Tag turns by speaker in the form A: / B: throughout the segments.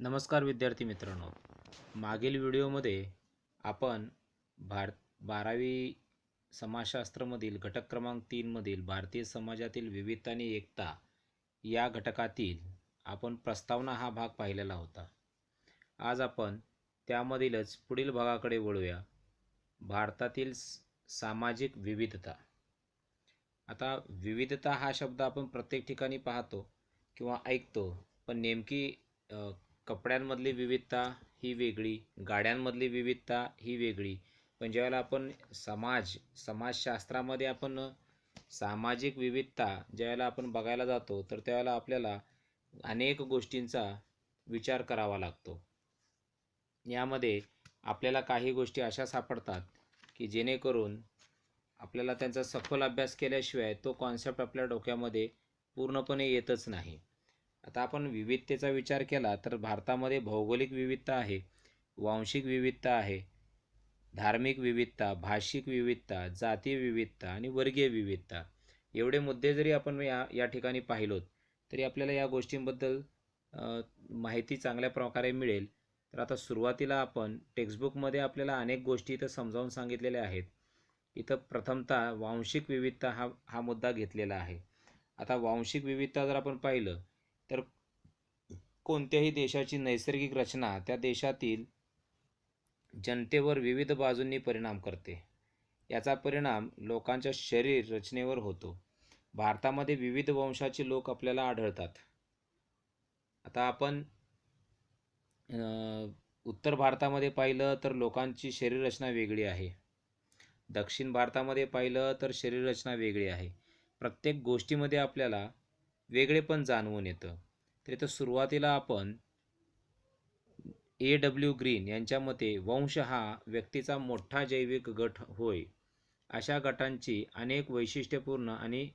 A: नमस्कार विद्यार्थी मित्रांनो. मागील व्हिडिओमध्ये आपण भार बारावी समाजशास्त्रमधील घटक क्रमांक तीनमधील भारतीय समाजातील विविधता आणि एकता या घटकातील आपण प्रस्तावना हा भाग पाहिलेला होता. आज आपण त्यामधीलच पुढील भागाकडे वळूया. भारतातील सामाजिक विविधता. आता विविधता हा शब्द आपण प्रत्येक ठिकाणी पाहतो किंवा ऐकतो पण नेमकी कपड्यांमधली विविधता ही वेगळी गाड्यांमधली विविधता ही वेगळी. पण ज्यावेळेला आपण समाज समाजशास्त्रामध्ये आपण सामाजिक विविधता ज्यावेळेला आपण बघायला जातो तर त्यावेळेला आपल्याला अनेक गोष्टींचा विचार करावा लागतो. यामध्ये आपल्याला काही गोष्टी अशा सापडतात की जेणेकरून आपल्याला त्यांचा सखोल अभ्यास केल्याशिवाय तो कॉन्सेप्ट आपल्या डोक्यामध्ये पूर्णपणे येतच नाही. आता आपण विविधतेचा विचार केला तर भारतामध्ये भौगोलिक विविधता आहे वांशिक विविधता आहे धार्मिक विविधता भाषिक विविधता जाती विविधता आणि वर्गीय विविधता. एवढे मुद्दे जरी आपण या या ठिकाणी पाहिलोत तरी आपल्याला या गोष्टींबद्दल माहिती चांगल्या प्रकारे मिळेल. तर आता सुरुवातीला आपण टेक्स्टबुकमध्ये आपल्याला अनेक गोष्टी इथं समजावून सांगितलेल्या आहेत. इथं प्रथमतः वांशिक विविधता हा हा मुद्दा घेतलेला आहे. आता वांशिक विविधता जर आपण पाहिलं तर कोणत्याही देशाची नैसर्गिक रचना त्या देशातील जनतेवर विविध बाजूंनी परिणाम करते. याचा परिणाम लोकांच्या शरीर रचनेवर होतो. भारतामध्ये विविध वंशाचे लोक आपल्याला आढळतात. आता आपण उत्तर भारतामध्ये पाहिलं तर लोकांची शरीररचना वेगळी आहे. दक्षिण भारतामध्ये पाहिलं तर शरीररचना वेगळी आहे. प्रत्येक गोष्टीमध्ये आपल्याला वेगळेपण जाणवून येतं. तर इथं सुरुवातीला आपण ए डब्ल्यू ग्रीन यांच्या मते वंश हा व्यक्तीचा मोठा जैविक गट होय. अशा गटांची अनेक वैशिष्ट्यपूर्ण आणि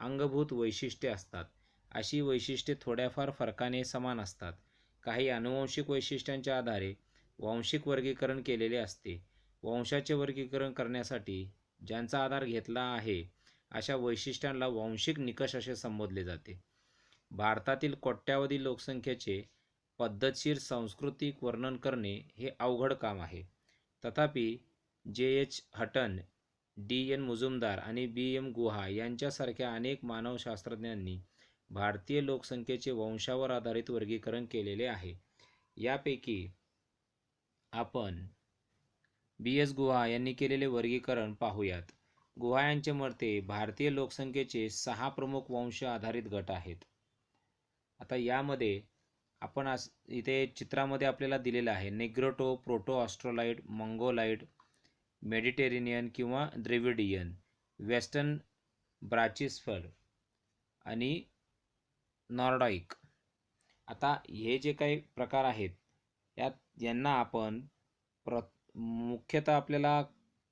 A: अंगभूत वैशिष्ट्ये असतात. अशी वैशिष्ट्ये थोड्याफार फरकाने समान असतात. काही अनुवंशिक वैशिष्ट्यांच्या आधारे वांशिक वर्गीकरण केलेले असते. वंशाचे वर्गीकरण करण्यासाठी ज्यांचा आधार घेतला आहे अशा वैशिष्ट्यांना वांशिक निकष असे संबोधले जाते. भारतातील कोट्यावधी लोकसंख्येचे पद्धतशीर सांस्कृतिक वर्णन करणे हे अवघड काम आहे. तथापि J H Hutton D N Majumdar आणि बी एम गुहा यांच्यासारख्या अनेक मानवशास्त्रज्ञांनी भारतीय लोकसंख्येचे वंशावर आधारित वर्गीकरण केलेले आहे. यापैकी आपण बी एस गुहा यांनी केलेले वर्गीकरण पाहूयात. गुहा यांचे मते भारतीय लोकसंख्येचे सहा प्रमुख वंश आधारित गट आहेत. आता यामध्ये आपण आस इथे चित्रामध्ये आपल्याला दिलेलं आहे Negrito proto Australoid Mongoloid Mediterranean किंवा द्रेविडियन वेस्टर्न ब्राचिस्फर आणि नॉर्डाईक आता हे जे काही प्रकार आहेत यात यांना आपण प्र मुख्यतः आपल्याला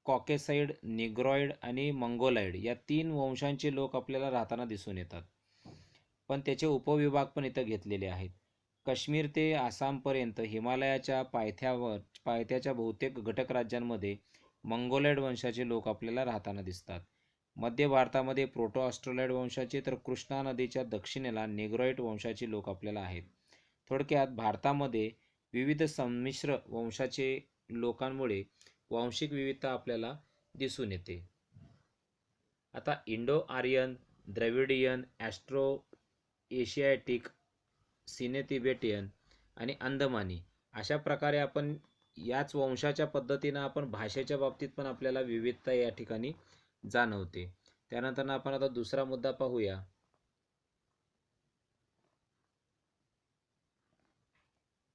A: कॉकेसाईड निग्रॉइड आणि मंगोलाइड या तीन वंशांचे लोक आपल्याला राहताना दिसून येतात. पण त्याचे उपविभाग पण इथं घेतलेले आहेत. काश्मीर ते आसामपर्यंत हिमालयाच्या पायथ्यावर पायथ्याच्या बहुतेक घटक राज्यांमध्ये मंगोलाइड वंशाचे लोक आपल्याला राहताना दिसतात. मध्य भारतामध्ये प्रोटो ऑस्ट्रोलाइड वंशाचे तर कृष्णा नदीच्या दक्षिणेला नेग्रॉइड वंशाचे लोक आपल्याला आहेत. थोडक्यात भारतामध्ये विविध संमिश्र वंशाचे लोकांमुळे वांशिक विविधता आपल्याला दिसून येते. आता Indo Aryan Dravidian Austro Asiatic Sino Tibetan आणि अंदमानी अशा प्रकारे आपण याच वंशाच्या पद्धतीनं आपण भाषेच्या बाबतीत पण आपल्याला विविधता या ठिकाणी जाणवते. त्यानंतर आपण आता दुसरा मुद्दा पाहूया.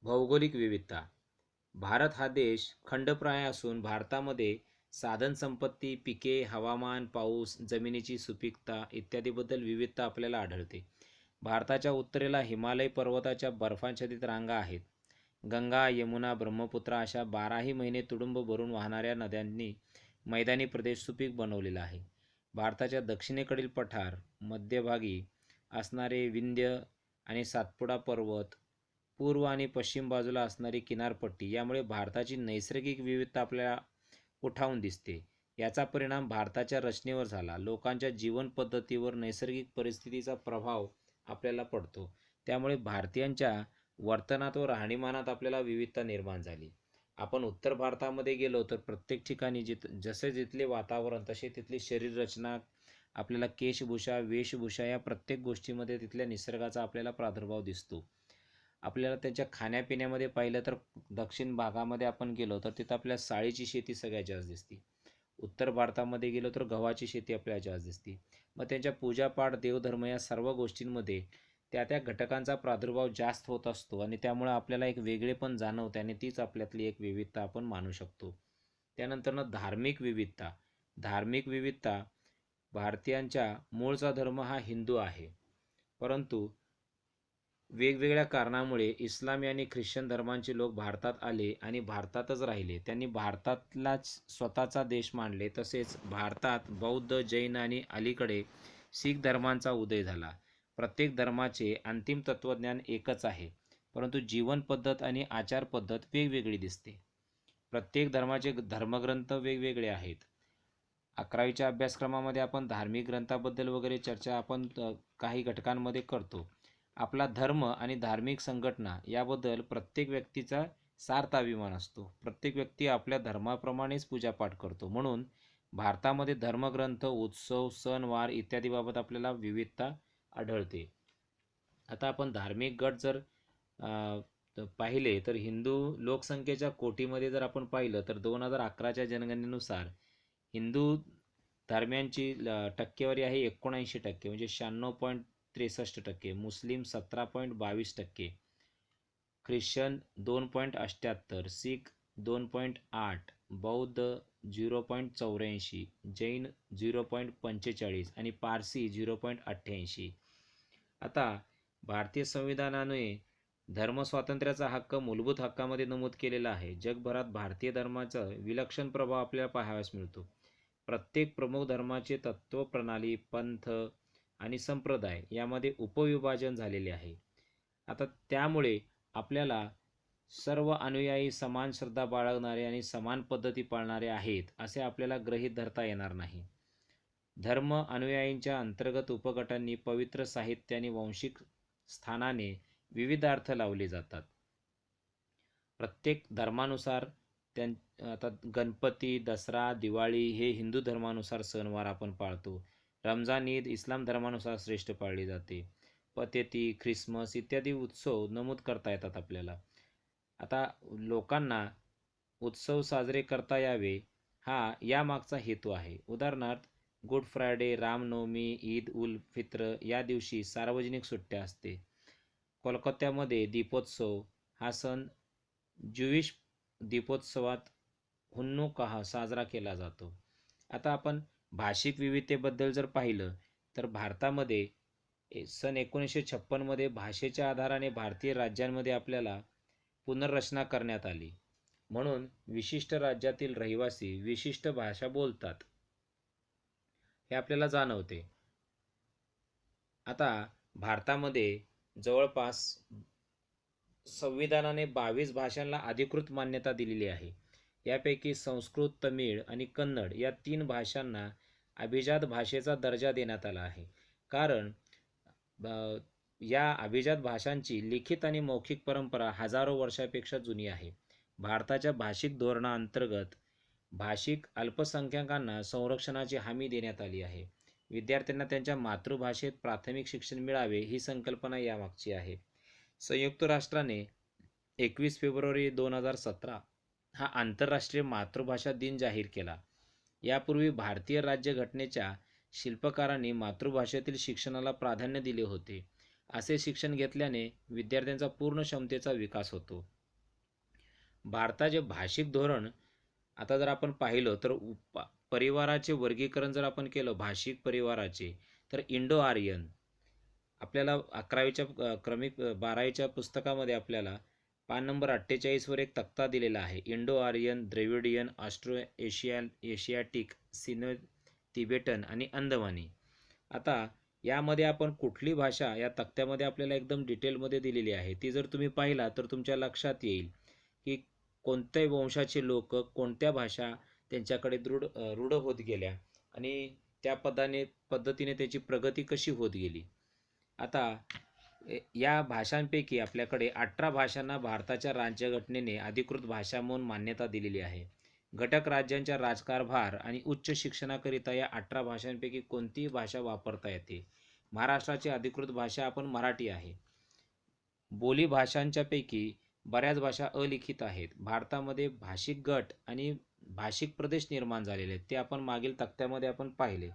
A: भौगोलिक विविधता. भारत हा देश खंडप्राय असून भारतामध्ये साधनसंपत्ती पिके हवामान पाऊस जमिनीची सुपीकता इत्यादीबद्दल विविधता आपल्याला आढळते. भारताच्या उत्तरेला हिमालय पर्वताच्या बर्फाच्छादित रांगा आहेत. गंगा यमुना ब्रह्मपुत्रा अशा बाराही महिने तुडुंब भरून वाहणाऱ्या नद्यांनी मैदानी प्रदेश सुपीक बनवलेला आहे. भारताच्या दक्षिणेकडील पठार मध्यभागी असणारे विंध्य आणि सातपुडा पर्वत पूर्व आणि पश्चिम बाजूला असणारी किनारपट्टी यामुळे भारताची नैसर्गिक विविधता आपल्याला उठावून दिसते. याचा परिणाम भारताच्या रचनेवर झाला. लोकांच्या जीवन पद्धतीवर नैसर्गिक परिस्थितीचा प्रभाव आपल्याला पडतो. त्यामुळे भारतीयांच्या वर्तनात व राहणीमानात आपल्याला विविधता निर्माण झाली. आपण उत्तर भारतामध्ये गेलो तर प्रत्येक ठिकाणी जिथ जसे जिथले वातावरण तसे तिथली शरीररचना आपल्याला केशभूषा वेशभूषा या प्रत्येक गोष्टीमध्ये तिथल्या निसर्गाचा आपल्याला प्रादुर्भाव दिसतो. आपल्याला त्यांच्या खाण्यापिण्यामध्ये पाहिलं तर दक्षिण भागामध्ये आपण गेलो तर तिथं आपल्या साळीची शेती सगळ्यात जास्त दिसते. उत्तर भारतामध्ये गेलो तर गव्हाची शेती आपल्याला जास्त दिसते. मग त्यांच्या पूजापाठ देवधर्म या सर्व गोष्टींमध्ये त्या त्या घटकांचा प्रादुर्भाव जास्त होत असतो आणि त्यामुळं आपल्याला एक वेगळेपण जाणवते आणि तीच आपल्यातली एक विविधता आपण मानू शकतो. त्यानंतरनं धार्मिक विविधता. धार्मिक विविधता भारतीयांच्या मूळचा धर्म हा हिंदू आहे. परंतु वेगवेगळ्या कारणामुळे इस्लामी आणि ख्रिश्चन धर्मांचे लोक भारतात आले आणि भारतातच राहिले. त्यांनी भारतातलाच स्वतःचा देश मानले. तसेच भारतात बौद्ध जैन आणि अलीकडे शीख धर्मांचा उदय झाला. प्रत्येक धर्माचे अंतिम तत्त्वज्ञान एकच आहे. परंतु जीवन पद्धत आणि आचार पद्धत वेगवेगळी दिसते. प्रत्येक धर्माचे धर्मग्रंथ वेगवेगळे आहेत. अकरावीच्या अभ्यासक्रमामध्ये आपण धार्मिक ग्रंथाबद्दल वगैरे चर्चा आपण काही घटकांमध्ये करतो. आपला धर्म आणि धार्मिक संघटना याबद्दल प्रत्येक व्यक्तीचा सार्थ अभिमान असतो. प्रत्येक व्यक्ती आपल्या धर्माप्रमाणेच पूजापाठ करतो. म्हणून भारतामध्ये धर्मग्रंथ उत्सव सणवार इत्यादीबाबत आपल्याला विविधता आढळते. आता आपण धार्मिक गट जर पाहिले तर हिंदू लोकसंख्येच्या कोटीमध्ये जर आपण पाहिलं तर दोन हजार अकराच्या जनगणनेनुसार हिंदू धर्मियांची ल- टक्केवारी आहे एकोणऐंशी टक्के. म्हणजे शहाण्णव पॉईंट त्रेसष्ट टक्के मुस्लिम सतरा पॉईंट बावीस टक्के ख्रिश्चन दोन पॉईंट अठ्ठ्याहत्तर सिख दोन पॉईंट आठ बौद्ध झिरो पॉईंट चौऱ्याऐंशी जैन झिरो पॉईंट पंचेचाळीस आणि पारसी झिरो पॉईंट अठ्ठ्याऐंशी. आता भारतीय संविधानाने धर्मस्वातंत्र्याचा हक्क मूलभूत हक्कामध्ये नमूद केलेला आहे. जगभरात भारतीय धर्माचा विलक्षण प्रभाव आपल्याला पाहावयास मिळतो. प्रत्येक प्रमुख धर्माचे तत्त्वप्रणाली पंथ आणि संप्रदाय यामध्ये उपविभाजन झालेले आहे. आता त्यामुळे आपल्याला सर्व अनुयायी समान श्रद्धा बाळगणारे आणि समान पद्धती पाळणारे आहेत असे आपल्याला ग्रहीत धरता येणार नाही. धर्म अनुयायींच्या अंतर्गत उपगटांनी पवित्र साहित्य आणि वांशिक स्थानाने विविध अर्थ लावले जातात. प्रत्येक धर्मानुसार त्यां आता गणपती दसरा दिवाळी हे हिंदू धर्मानुसार सणवार आपण पाळतो. रमजान ईद इस्लाम धर्मानुसार श्रेष्ठ पाळली जाते. पतेती ख्रिसमस इत्यादी उत्सव नमूद करता येतात आपल्याला. आता लोकांना उत्सव साजरे करता यावे हा यामागचा हेतू आहे. उदाहरणार्थ गुड फ्रायडे रामनवमी ईद उल फित्र या दिवशी सार्वजनिक सुट्ट्या असते. कोलकात्यामध्ये दीपोत्सव हा सण ज्युविश दीपोत्सवात हुन्नुकाह साजरा केला जातो. आता आपण भाषिक विविधतेबद्दल जर पाहिलं तर भारतामध्ये सन एकोणीसशे छप्पनमध्ये भाषेच्या आधाराने भारतीय राज्यांमध्ये आपल्याला पुनर्रचना करण्यात आली. म्हणून विशिष्ट राज्यातील रहिवासी विशिष्ट भाषा बोलतात. हे आपल्याला जाणवते. आता भारतामध्ये जवळपास संविधानाने बावीस भाषांना अधिकृत मान्यता दिलेली आहे. यापैकी संस्कृत तमिळ आणि कन्नड या तीन भाषांना अभिजात भाषेचा दर्जा देण्यात आला आहे. कारण या अभिजात भाषांची लिखित आणि मौखिक परंपरा हजारो वर्षापेक्षा जुनी आहे. भारताच्या भाषिक धोरणाअंतर्गत भाषिक अल्पसंख्याकांना संरक्षणाची हमी देण्यात आली आहे. विद्यार्थ्यांना त्यांच्या मातृभाषेत प्राथमिक शिक्षण मिळावे ही संकल्पना यामागची आहे. संयुक्त राष्ट्राने एकवीस फेब्रुवारी दोन हजार सतरा हा आंतरराष्ट्रीय मातृभाषा दिन जाहीर केला. यापूर्वी भारतीय राज्यघटनेच्या शिल्पकारांनी मातृभाषेतील शिक्षणाला प्राधान्य दिले होते. असे शिक्षण घेतल्याने विद्यार्थ्यांचा पूर्ण क्षमतेचा विकास होतो. भारताचे भाषिक धोरण आता जर आपण पाहिलं तर उप परिवाराचे वर्गीकरण जर आपण केलं भाषिक परिवाराचे तर इंडो आर्यन आपल्याला अकरावीच्या क्रमिक बारावीच्या पुस्तकामध्ये आपल्याला पान नंबर अठ्ठेचाळीसवर एक तक्ता दिलेला आहे. Indo Aryan Dravidian Austro Asia Asiatic Sino Tibetan आणि अंदमानी. आता यामध्ये आपण कुठली भाषा या तक्त्यामध्ये आपल्याला एकदम डिटेलमध्ये दिलेली आहे. ती जर तुम्ही पाहिला तर तुमच्या लक्षात येईल की कोणत्याही वंशाचे लोक कोणत्या भाषा त्यांच्याकडे दृढ रूढ होत गेल्या आणि त्या पदाने पद्धतीने त्याची प्रगती कशी होत गेली. आता या भाषांपैकी आपल्याकडे अठरा भाषांना भारताच्या राज्यघटनेने अधिकृत भाषा म्हणून मान्यता दिलेली आहे. घटक राज्यांच्या राजकारभार आणि उच्च शिक्षणाकरिता या अठरा भाषांपैकी कोणतीही भाषा वापरता येते. महाराष्ट्राची अधिकृत भाषा आपण मराठी आहे. बोली भाषांच्यापैकी बऱ्याच भाषा अलिखित आहेत. भारतामध्ये भाषिक गट आणि भाषिक प्रदेश निर्माण झालेले आहेत. ते आपण मागील तक्त्यामध्ये आपण पाहिले.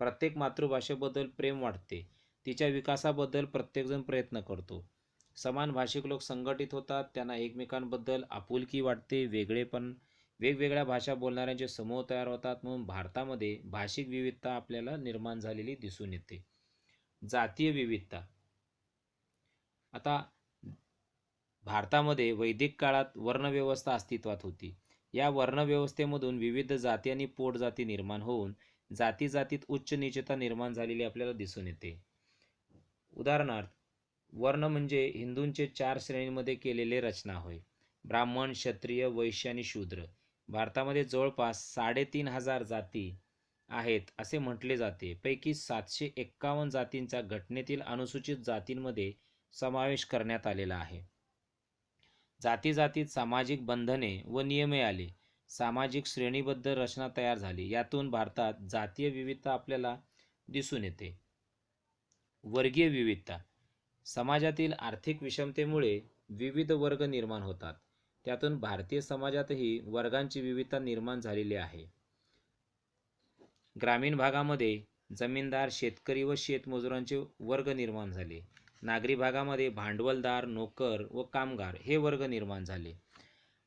A: प्रत्येक मातृभाषेबद्दल प्रेम वाटते तिच्या विकासाबद्दल प्रत्येकजण प्रयत्न करतो. समान भाषिक लोक संघटित होतात त्यांना एकमेकांबद्दल आपुलकी वाटते वेगळेपण वेगवेगळ्या भाषा बोलणाऱ्यांचे समूह तयार होतात म्हणून भारतामध्ये भाषिक विविधता आपल्याला निर्माण झालेली दिसून येते. जातीय विविधता. आता भारतामध्ये वैदिक काळात वर्णव्यवस्था अस्तित्वात होती. या वर्णव्यवस्थेमधून विविध जाती आणि पोटजाती निर्माण होऊन जाती जातीत उच्च निचता निर्माण झालेली आपल्याला दिसून येते. उदाहरणार्थ वर्ण म्हणजे हिंदूंचे चार श्रेणींमध्ये केलेले रचना होय. ब्राह्मण क्षत्रिय वैश्य आणि शूद्र. भारतामध्ये जवळपास साडेतीन हजार जाती आहेत असे म्हटले जाते. पैकी सातशे एक्कावन्न जातींचा घटनेतील अनुसूचित जातींमध्ये समावेश करण्यात आलेला आहे. जाती जातीत सामाजिक बंधने व नियमे आले. सामाजिक श्रेणीबद्ध रचना तयार झाली. यातून भारतात जातीय विविधता आपल्याला दिसून येते. वर्गीय विविधता. समाजातील आर्थिक विषमतेमुळे विविध वर्ग निर्माण होतात. त्यातून भारतीय समाजातही वर्गांची विविधता निर्माण झालेली आहे. ग्रामीण भागामध्ये जमीनदार शेतकरी व शेतमजुरांचे वर्ग निर्माण झाले. नागरी भागामध्ये भांडवलदार नोकर व कामगार हे वर्ग निर्माण झाले.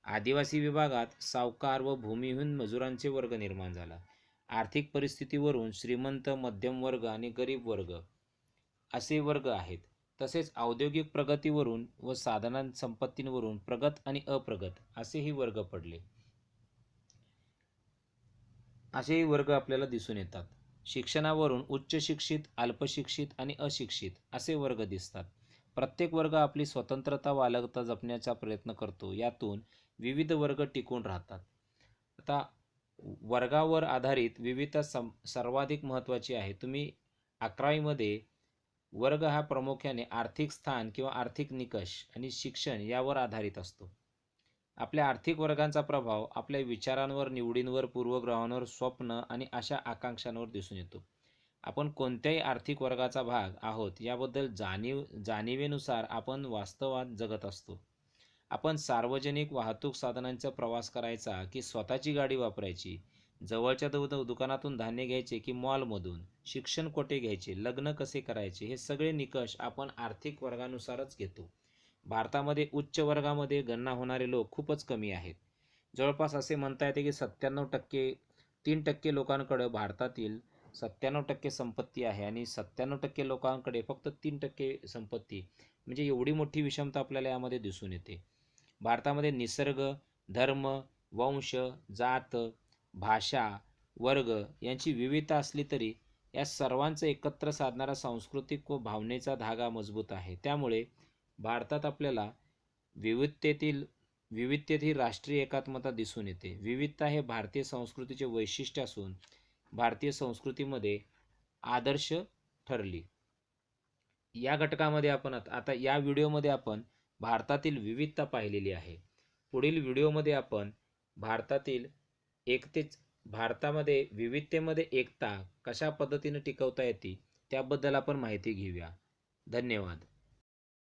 A: आदिवासी विभागात सावकार व भूमिहीन मजुरांचे वर्ग निर्माण झाला. आर्थिक परिस्थितीवरून श्रीमंत मध्यम वर्ग आणि गरीब वर्ग असे वर्ग आहेत. तसेच औद्योगिक प्रगतीवरून व साधना संपत्तींवरून प्रगत आणि अप्रगत असेही वर्ग पडले. असेही वर्ग आपल्याला दिसून येतात. शिक्षणावरून उच्च शिक्षित अल्पशिक्षित आणि अशिक्षित असे वर्ग दिसतात. प्रत्येक वर्ग आपली स्वतंत्रता वालगता जपण्याचा प्रयत्न करतो. यातून विविध वर्ग टिकून राहतात. आता वर्गावर आधारित विविधता सम सर्वाधिक महत्त्वाची आहे. तुम्ही अकरावीमध्ये वर्ग हा प्रामुख्याने आर्थिक स्थान किंवा आर्थिक निकष आणि शिक्षण यावर आधारित असतो. आपल्या आर्थिक वर्गांचा प्रभाव आपल्या विचारांवर निवडींवर पूर्वग्रहांवर स्वप्न आणि अशा आकांक्षांवर दिसून येतो. आपण कोणत्याही आर्थिक वर्गाचा भाग आहोत याबद्दल जाणीव जाणीवेनुसार आपण वास्तवात जगत असतो. आपण सार्वजनिक वाहतूक साधनांचा प्रवास करायचा की स्वतःची गाडी वापरायची जवळच्या दु दुकानातून धान्य घ्यायचे की मॉलमधून? शिक्षण कोठे घ्यायचे? लग्न कसे करायचे? हे सगळे निकष आपण आर्थिक वर्गानुसारच घेतो. भारतामध्ये उच्च वर्गामध्ये गणना होणारे लोक खूपच कमी आहेत. जवळपास असे म्हणता येते की सत्त्याण्णव टक्के तीन टक्के लोकांकडं भारतातील सत्त्याण्णव टक्के संपत्ती आहे आणि सत्त्याण्णव टक्के लोकांकडे फक्त तीन टक्के संपत्ती. म्हणजे एवढी मोठी विषमता आपल्याला यामध्ये दिसून येते. भारतामध्ये निसर्ग धर्म वंश जात भाषा वर्ग यांची विविधता असली तरी या सर्वांचं एकत्र साधणारा सांस्कृतिक व भावनेचा धागा मजबूत आहे. त्यामुळे भारतात आपल्याला विविधतेतील विविधतेतील राष्ट्रीय एकात्मता दिसून येते. विविधता हे भारतीय संस्कृतीचे वैशिष्ट्य असून भारतीय संस्कृतीमध्ये आदर्श ठरली. या घटकामध्ये आपण आता या व्हिडिओमध्ये आपण भारतातील विविधता पाहिलेली आहे. पुढील व्हिडिओमध्ये आपण भारतातील एकतेच भारतामध्ये विविधतेमध्ये एकता कशा पद्धतीनं टिकवता येते त्याबद्दल आपण माहिती घेऊया. धन्यवाद.